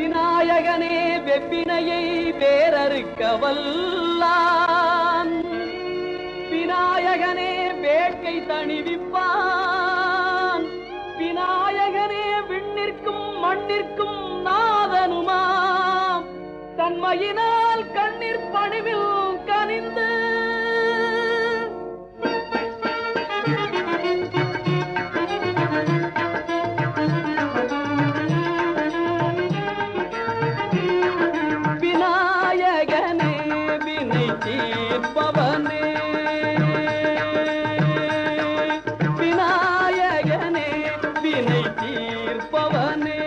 விநாயகனே வெப்பினையை வேறறுக்க வல்லான் விநாயகனே வேட்கை தணிவிப்பான். விநாயகனே விண்ணிற்கும் மண்ணிற்கும் நாதனுமாம். தன்மையினால் கண்ணீர் பணிவில் தீர்ப்பவனே.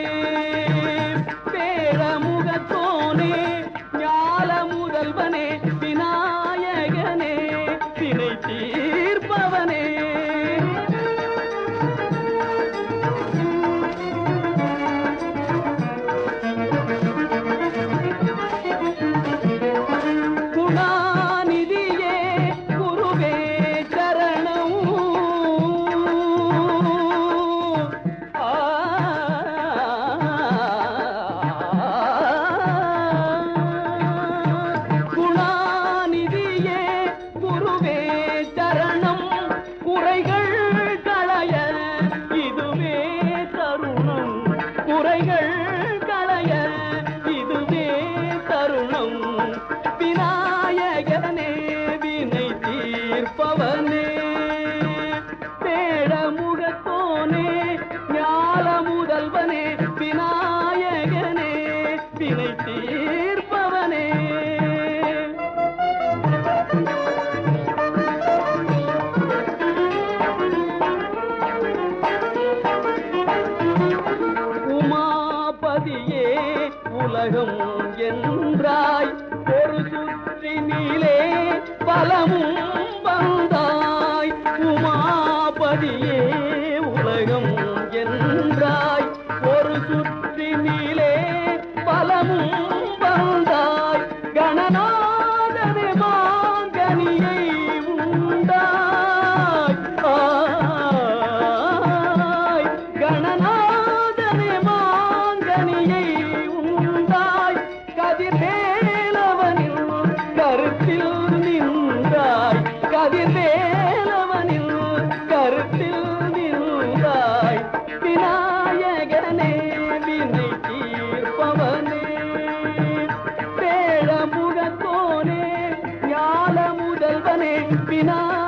பேரமுகத்தோனே ஞால முதல்வனே விநாயகனே தீர்ப்பவனே. குறைகள் களைய இதுவே தருணம். உலகம் என்றாய் ஒரு சுற்றினிலே பலமும் வந்தாய். உமாபதியே உலகம் என்றாய். बने बिना